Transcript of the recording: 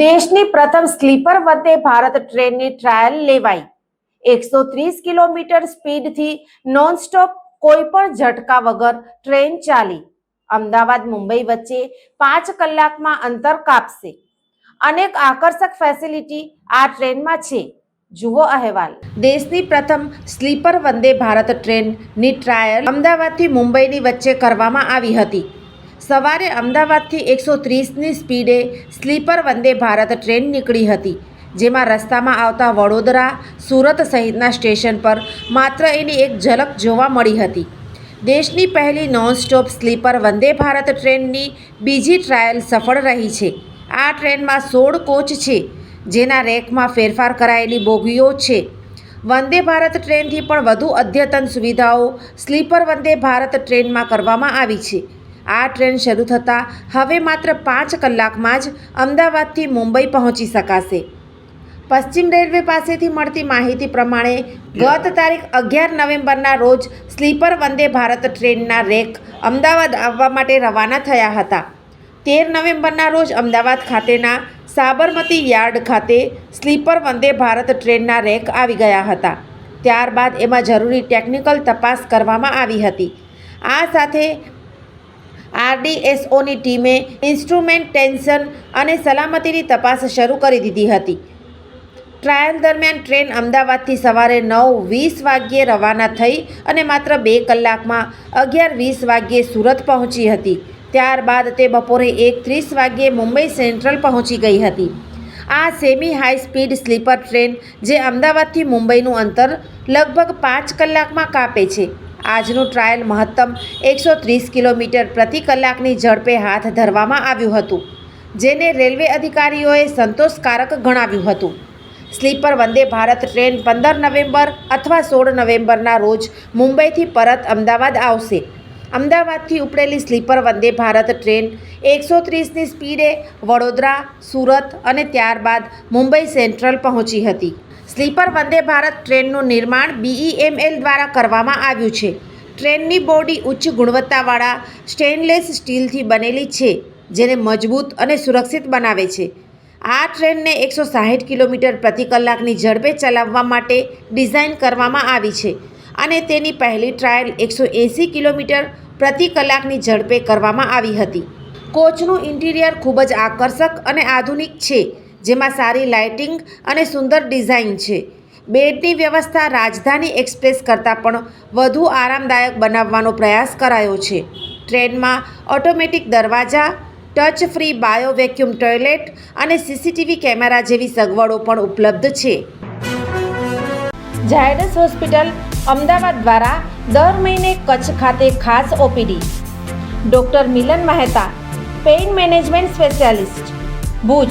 દેશની પ્રથમ સ્લીપર વંદે ભારત ટ્રેનની ટ્રાયલ લેવાઈ. એકસો ત્રીસ કિલોમીટર સ્પીડથી નોનસ્ટોપ કોઈ પણ ઝટકા વગર ટ્રેન ચાલી. અમદાવાદ, મુંબઈ વચ્ચે પાંચ કલાકમાં અંતર કાપશે. અનેક આકર્ષક ફેસિલિટી આ ટ્રેનમાં છે. જુઓ અહેવાલ. દેશની પ્રથમ સ્લીપર વંદે ભારત ટ્રેનની ટ્રાયલ અમદાવાદથી મુંબઈની વચ્ચે કરવામાં આવી હતી. સવારે અમદાવાદથી એકસો ત્રીસની સ્પીડે સ્લીપર વંદે ભારત ટ્રેન નીકળી હતી, જેમાં રસ્તામાં આવતા વડોદરા, સુરત સહિતના સ્ટેશન પર માત્ર એની એક ઝલક જોવા મળી હતી. દેશની પહેલી નોનસ્ટોપ સ્લીપર વંદે ભારત ટ્રેનની બીજી ટ્રાયલ સફળ રહી છે. આ ટ્રેનમાં સોળ કોચ છે, જેના રેકમાં ફેરફાર કરાયેલી બોગીઓ છે. વંદે ભારત ટ્રેનથી પણ વધુ અદ્યતન સુવિધાઓ સ્લીપર વંદે ભારત ટ્રેનમાં કરવામાં આવી છે. આ ટ્રેન શરૂ થતાં હવે માત્ર પાંચ કલાકમાં જ અમદાવાદથી મુંબઈ પહોંચી શકાશે. પશ્ચિમ રેલવે પાસેથી મળતી માહિતી પ્રમાણે ગત તારીખ અગિયાર નવેમ્બરના રોજ સ્લીપર વંદે ભારત ટ્રેનના રેક અમદાવાદ આવવા માટે રવાના થયા હતા. તેર નવેમ્બરના રોજ અમદાવાદ ખાતેના સાબરમતી યાર્ડ ખાતે સ્લીપર વંદે ભારત ટ્રેનના રેક આવી ગયા હતા. ત્યારબાદ એમાં જરૂરી ટેકનિકલ તપાસ કરવામાં આવી હતી. આ સાથે આરડીએસઓની ટીમે ઇન્સ્ટ્રુમેન્ટ ટેન્શન અને સલામતીની તપાસ શરૂ કરી દીધી હતી. ટ્રાયલ દરમિયાન ટ્રેન અમદાવાદથી સવારે નવ વીસ વાગ્યે રવાના થઈ અને માત્ર બે કલાકમાં અગિયાર વીસ વાગ્યે સુરત પહોંચી હતી. ત્યારબાદ તે બપોરે એક ત્રીસ વાગ્યે મુંબઈ સેન્ટ્રલ પહોંચી ગઈ હતી. આ semi high speed sleeper train, જે અમદાવાદથી મુંબઈનું અંતર લગભગ પાંચ કલાકમાં કાપે છે. આજનું ટ્રાયલ મહત્તમ એકસો ત્રીસ કિલોમીટર પ્રતિ કલાકની ઝડપે હાથ ધરવામાં આવ્યું હતું, જેને રેલવે અધિકારીઓએ સંતોષકારક ગણાવ્યું હતું. સ્લીપર વંદે ભારત ટ્રેન પંદર નવેમ્બર અથવા સોળ નવેમ્બરના રોજ મુંબઈથી પરત અમદાવાદ આવશે. અમદાવાદથી ઉપડેલી સ્લીપર વંદે ભારત ટ્રેન એકસો ત્રીસની સ્પીડે વડોદરા, સુરત અને ત્યારબાદ મુંબઈ સેન્ટ્રલ પહોંચી હતી. સ્લીપર વંદે ભારત ટ્રેનનું નિર્માણ બીઈએમએલ દ્વારા કરવામાં આવ્યું છે. ટ્રેનની બોડી ઉચ્ચ ગુણવત્તાવાળા સ્ટેનલેસ સ્ટીલથી બનેલી છે, જેને મજબૂત અને સુરક્ષિત બનાવે છે. આ ટ્રેનને એકસો સાહીઠ કિલોમીટર પ્રતિ કલાકની ઝડપે ચલાવવા માટે ડિઝાઇન કરવામાં આવી છે અને તેની પહેલી ટ્રાયલ એકસો એંસી કિલોમીટર પ્રતિ કલાકની ઝડપે કરવામાં આવી હતી. કોચનું ઇન્ટિરિયર ખૂબ જ આકર્ષક અને આધુનિક છે. જેમાં સારી લાઇટિંગ અને સુંદર ડિઝાઇન છે. બેડની વ્યવસ્થા રાજધાની એક્સપ્રેસ કરતાં પણ વધુ આરામદાયક બનાવવાનો પ્રયાસ કરાયો છે. ટ્રેનમાં ઓટોમેટિક દરવાજા, touch free bio vacuum toilet અને સીસીટીવી કેમેરા જેવી સગવડો પણ ઉપલબ્ધ છે. ઝાયડસ હોસ્પિટલ અમદાવાદ દ્વારા દર મહિને કચ્છ ખાતે ખાસ OPD. Doctor Milan Mehta, pain management specialist. Bhuj